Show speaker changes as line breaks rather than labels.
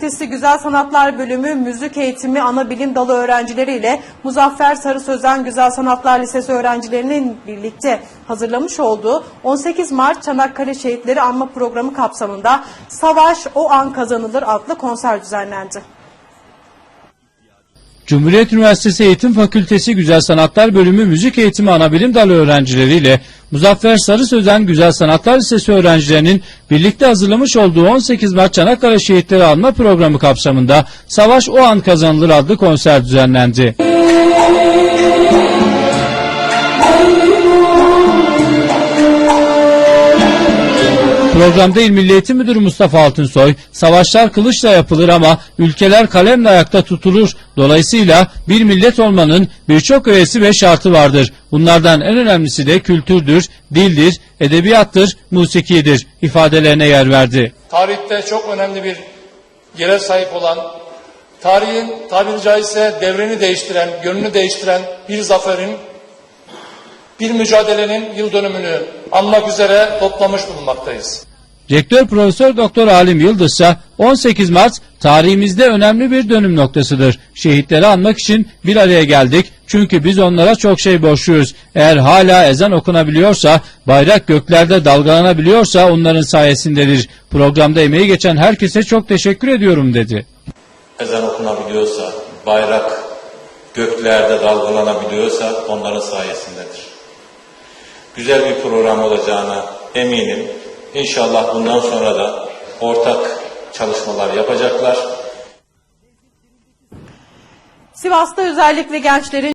Fakültesi Güzel Sanatlar Bölümü Müzik Eğitimi Ana Bilim Dalı öğrencileriyle Muzaffer Sarı Sözen Güzel Sanatlar Lisesi öğrencilerinin birlikte hazırlamış olduğu 18 Mart Çanakkale Şehitleri Anma Programı kapsamında Savaş O An Kazanılır adlı konser düzenlendi.
Cumhuriyet Üniversitesi Eğitim Fakültesi Güzel Sanatlar Bölümü Müzik Eğitimi Anabilim Dalı öğrencileriyle Muzaffer Sarı Sözen Güzel Sanatlar Lisesi öğrencilerinin birlikte hazırlamış olduğu 18 Mart Çanakkale Şehitleri Anma Programı kapsamında Savaş O An Kazanılır adlı konser düzenlendi. Programda İl Milli Eğitim Müdürü Mustafa Altınsoy, savaşlar kılıçla yapılır ama ülkeler kalemle ayakta tutulur. Dolayısıyla bir millet olmanın birçok öğesi ve şartı vardır. Bunlardan en önemlisi de kültürdür, dildir, edebiyattır, musikidir ifadelerine yer verdi.
tarihte çok önemli bir yere sahip olan, tarihin tabiri caizse devreni değiştiren, yönünü değiştiren bir zaferin, bir mücadelenin yıl dönümünü anmak üzere toplamış bulunmaktayız.
Rektör Profesör Doktor Halim Yıldız ise 18 Mart tarihimizde önemli bir dönüm noktasıdır. Şehitleri anmak için bir araya geldik çünkü biz onlara çok şey borçluyuz. Eğer hala ezan okunabiliyorsa, bayrak göklerde dalgalanabiliyorsa onların sayesindedir. Programda emeği geçen herkese çok teşekkür ediyorum dedi.
ezan okunabiliyorsa, bayrak göklerde dalgalanabiliyorsa onların sayesindedir. Güzel bir program olacağına eminim. İnşallah bundan sonra da ortak çalışmalar yapacaklar.
Sivas'ta özellikle gençlerin